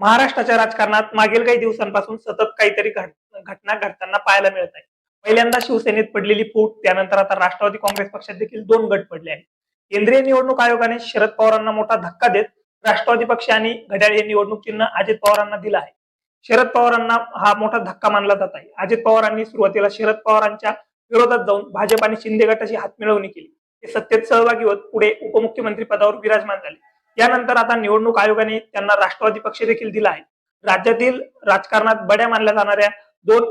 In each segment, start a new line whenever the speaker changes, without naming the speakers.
महाराष्ट्राच्या राजकारणात मागील काही दिवसांपासून सतत काहीतरी घटना घडताना पाहायला मिळत आहे. पहिल्यांदा शिवसेनेत पडलेली फूट त्यानंतर आता राष्ट्रवादी काँग्रेस पक्षात देखील दोन गट पडले आहेत. केंद्रीय निवडणूक आयोगाने शरद पवारांना मोठा धक्का देत राष्ट्रवादी पक्ष आणि घड्याळ हे निवडणूक चिन्ह अजित पवारांना दिलं आहे. शरद पवारांना हा मोठा धक्का मानला जात आहे. अजित पवारांनी सुरुवातीला शरद पवारांच्या विरोधात जाऊन भाजप आणि शिंदे गटाशी हातमिळवणी केली. ते सत्तेत सहभागी होत पुढे उपमुख्यमंत्री पदावर विराजमान झाले. त्यानंतर आता निवडणूक आयोगाने त्यांना राष्ट्रवादी पक्ष देखील दिला आहे. राज्यातील राजकारणात बड्या मानल्या जाणाऱ्या दोन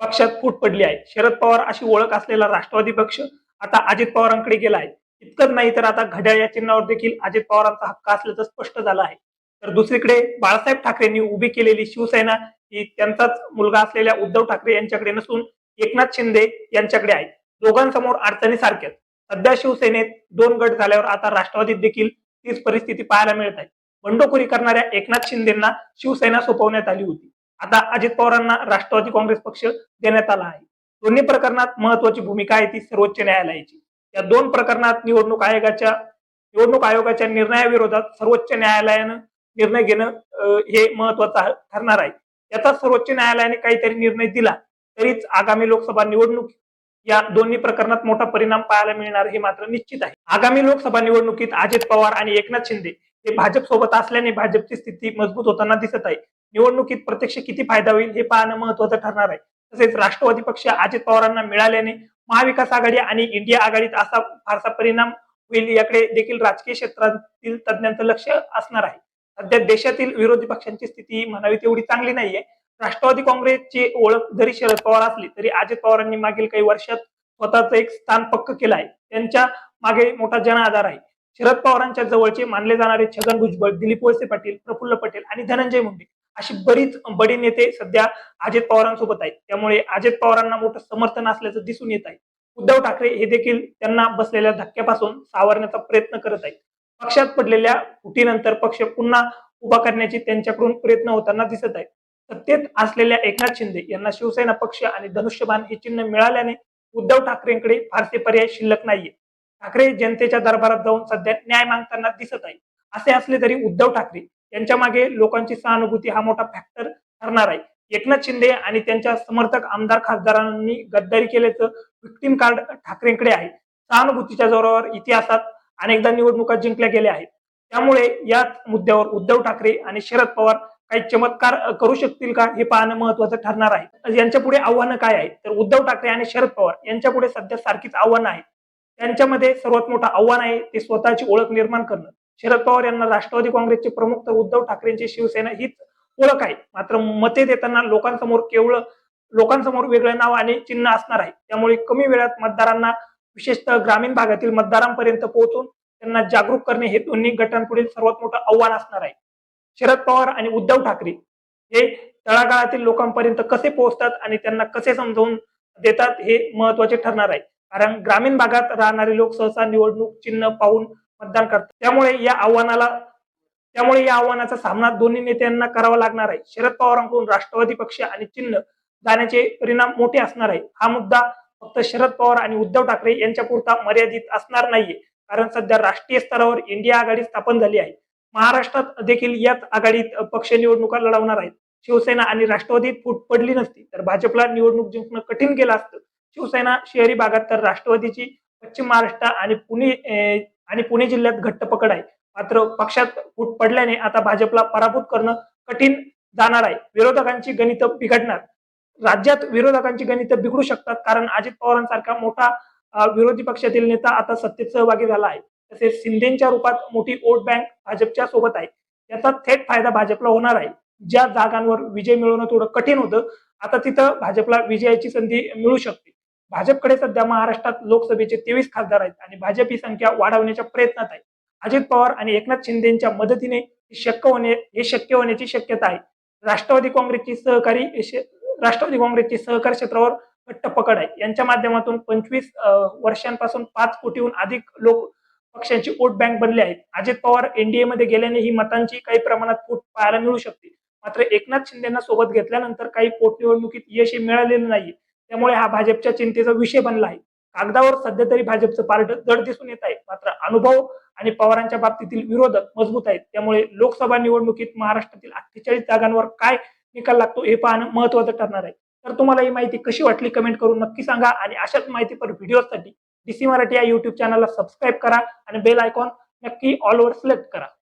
पक्षात फूट पडली आहे. शरद पवार अशी ओळख असलेला राष्ट्रवादी पक्ष आता अजित पवारांकडे गेला आहे. इतकंच नाही तर आता घड्याळ या चिन्हावर देखील अजित पवारांचा हक्क असल्याचं स्पष्ट झालं आहे. तर दुसरीकडे बाळासाहेब ठाकरेंनी उभी केलेली शिवसेना ही त्यांचाच मुलगा असलेल्या उद्धव ठाकरे यांच्याकडे नसून एकनाथ शिंदे यांच्याकडे आहे. दोघांसमोर अडचणी सारख्याच. सध्या शिवसेनेत दोन गट झाल्यावर आता राष्ट्रवादीत देखील तीच परिस्थिती पाहायला मिळत आहे बंडखोरी करणाऱ्या एकनाथ शिंदेना शिवसेना सोपवण्यात आली होती. आता अजित पवारांना राष्ट्रवादी काँग्रेस पक्ष देण्यात आला आहे. दोन्ही प्रकरणात महत्वाची भूमिका आहे ती सर्वोच्च न्यायालयाची. या दोन प्रकरणात निवडणूक आयोगाच्या निवडणूक आयोगाच्या निर्णयाविरोधात सर्वोच्च न्यायालयानं निर्णय घेणं हे महत्वाचं ठरणार आहे. याचा सर्वोच्च न्यायालयाने काहीतरी निर्णय दिला तरीच आगामी लोकसभा निवडणूक या दोन्ही प्रकरणात मोठा परिणाम पाहायला मिळणार हे मात्र निश्चित आहे. आगामी लोकसभा निवडणुकीत अजित पवार आणि एकनाथ शिंदे हे भाजप सोबत असल्याने भाजपची स्थिती मजबूत होताना दिसत आहे. निवडणुकीत प्रत्यक्ष किती फायदा होईल हे पाहणं महत्वाचं ठरणार आहे. तसेच राष्ट्रवादी पक्ष अजित पवारांना मिळाल्याने महाविकास आघाडी आणि इंडिया आघाडीत असा फारसा परिणाम होईल याकडे देखील राजकीय क्षेत्रातील तज्ज्ञांचं लक्ष असणार आहे. सध्या देशातील विरोधी पक्षांची स्थिती म्हणावी तेवढी चांगली नाहीये. राष्ट्रवादी काँग्रेसची ओळख जरी शरद पवार असली तरी अजित पवारांनी मागील काही वर्षात स्वतःचं एक स्थान पक्क केलं आहे. त्यांच्या मागे मोठा जनाधार आहे. शरद पवारांच्या जवळचे मानले जाणारे छगन भुजबळ दिलीप वळसे पाटील प्रफुल्ल पटेल आणि धनंजय मुंडे अशी बरीच बडे नेते सध्या अजित पवारांसोबत आहेत. त्यामुळे अजित पवारांना मोठं समर्थन असल्याचं दिसून येत आहे. उद्धव ठाकरे हे देखील त्यांना बसलेल्या धक्क्यापासून सावरण्याचा प्रयत्न करत आहेत. पक्षात पडलेल्या फुटीनंतर पक्ष पुन्हा उभा करण्याची त्यांच्याकडून प्रयत्न होताना दिसत आहे सत्तेत असलेल्या एकनाथ शिंदे यांना शिवसेना पक्ष आणि धनुष्यबाण हे चिन्ह मिळाल्याने उद्धव ठाकरेंकडे फारसे पर्याय शिल्लक नाहीये. ठाकरे जनतेच्या दरबारात जाऊन सध्या न्याय मागताना दिसत आहे असे असले तरी उद्धव ठाकरे यांच्या मागे लोकांची सहानुभूती हा मोठा फॅक्टर ठरणार आहे. एकनाथ शिंदे आणि त्यांच्या समर्थक आमदार खासदारांनी गद्दारी केल्याचं विक्टीम कार्ड ठाकरेंकडे आहे. सहानुभूतीच्या जोरावर इतिहासात अनेकदा निवडणुका जिंकल्या गेल्या आहेत. त्यामुळे याच मुद्द्यावर उद्धव ठाकरे आणि शरद पवार काही चमत्कार करू शकतील का हे पाहणं महत्वाचं ठरणार आहे. यांच्या पुढे आव्हानं काय आहेत? तर उद्धव ठाकरे आणि शरद पवार यांच्या पुढे सध्या सारखीच आव्हानं आहेत. त्यांच्यामध्ये सर्वात मोठं आव्हान आहे ते स्वतःची ओळख निर्माण करणं. शरद पवार यांना राष्ट्रवादी काँग्रेसचे प्रमुख तर उद्धव ठाकरेंची शिवसेना हीच ओळख आहे. मात्र मते देताना लोकांसमोर केवळ लोकांसमोर वेगळं नाव आणि चिन्ह असणार आहे. त्यामुळे कमी वेळात मतदारांना विशेषतः ग्रामीण भागातील मतदारांपर्यंत पोहोचून त्यांना जागरूक करणे हे दोन्ही गटांपुढील सर्वात मोठं आव्हान असणार आहे. शरद पवार आणि उद्धव ठाकरे हे तळागाळातील लोकांपर्यंत कसे पोहोचतात आणि त्यांना कसे समजावून देतात हे महत्त्वाचे ठरणार आहे. कारण ग्रामीण भागात राहणारे लोक सहसा निवडणूक चिन्ह पाहून मतदान करतात. त्यामुळे या आव्हानाला त्यामुळे या आव्हानाचा सामना दोन्ही नेत्यांना करावा लागणार आहे. शरद पवारांकडून राष्ट्रवादी पक्ष आणि चिन्ह जाण्याचे परिणाम मोठे असणार आहे. हा मुद्दा फक्त शरद पवार आणि उद्धव ठाकरे यांच्या पुरता मर्यादित असणार नाहीये. कारण सध्या राष्ट्रीय स्तरावर इंडिया आघाडी स्थापन झाली आहे. महाराष्ट्रात देखील याच आघाडीत पक्ष निवडणुका लढवणार आहेत. शिवसेना आणि राष्ट्रवादीत फूट पडली नसती तर भाजपला निवडणूक जिंकणं कठीण गेलं असतं. शिवसेना शहरी भागात तर राष्ट्रवादीची पश्चिम महाराष्ट्र आणि पुणे आणि पुणे जिल्ह्यात घट्ट पकड आहे. मात्र पक्षात फूट पडल्याने आता भाजपला पराभूत करणं कठीण जाणार आहे. विरोधकांची गणित बिघडणार. राज्यात विरोधकांची गणित बिघडू शकतात कारण अजित पवारांसारखा मोठा विरोधी पक्षातील नेता आता सत्तेत सहभागी झाला आहे. तसेच शिंदेच्या रूपात मोठी वोट बँक भाजपच्या सोबत आहे. याचा थेट फायदा भाजपला होणार आहे. ज्या जागांवर विजय मिळवणं थोडं कठीण होतं आता तिथं भाजपला विजयाची संधी मिळू शकते. भाजपकडे सध्या महाराष्ट्रात लोकसभेचे तेवीस खासदार आहेत आणि भाजप ही संख्या वाढवण्याच्या प्रयत्नात आहे. अजित पवार आणि एकनाथ शिंदेच्या मदतीने शक्य होणे हे शक्य होण्याची शक्यता आहे. राष्ट्रवादी काँग्रेसची सहकारी राष्ट्रवादी काँग्रेसची सहकार क्षेत्रावर घट्ट पकड आहे. यांच्या माध्यमातून पंचवीस वर्षांपासून पाच कोटीहून अधिक लोक पक्षांची वोट बँक बनली आहे. अजित पवार एनडीएमध्ये गेल्याने ही मतांची काही प्रमाणात फूट पाहायला मिळू शकते. मात्र एकनाथ शिंदेना सोबत घेतल्यानंतर काही पोटनिवडणुकीत यश मिळालेलं नाही त्यामुळे हा भाजपच्या चिंतेचा विषय बनला आहे. कागदावर सध्या तरी भाजपचं पार्ट जड दिसून येत आहे. मात्र अनुभव आणि पवारांच्या बाबतीतील विरोधक मजबूत आहेत. त्यामुळे लोकसभा निवडणुकीत महाराष्ट्रातील अठ्ठेचाळीस जागांवर काय निकाल लागतो हे पाहणं महत्वाचं ठरणार आहे. तर तुम्हाला ही माहिती कशी वाटली कमेंट करून नक्की सांगा आणि अशाच माहितीपर व्हिडिओसाठी डीसी मराठी या युट्यूब चॅनलला सबस्क्राईब करा आणि बेल आयकॉन नक्की ऑल ओव्हर सिलेक्ट करा.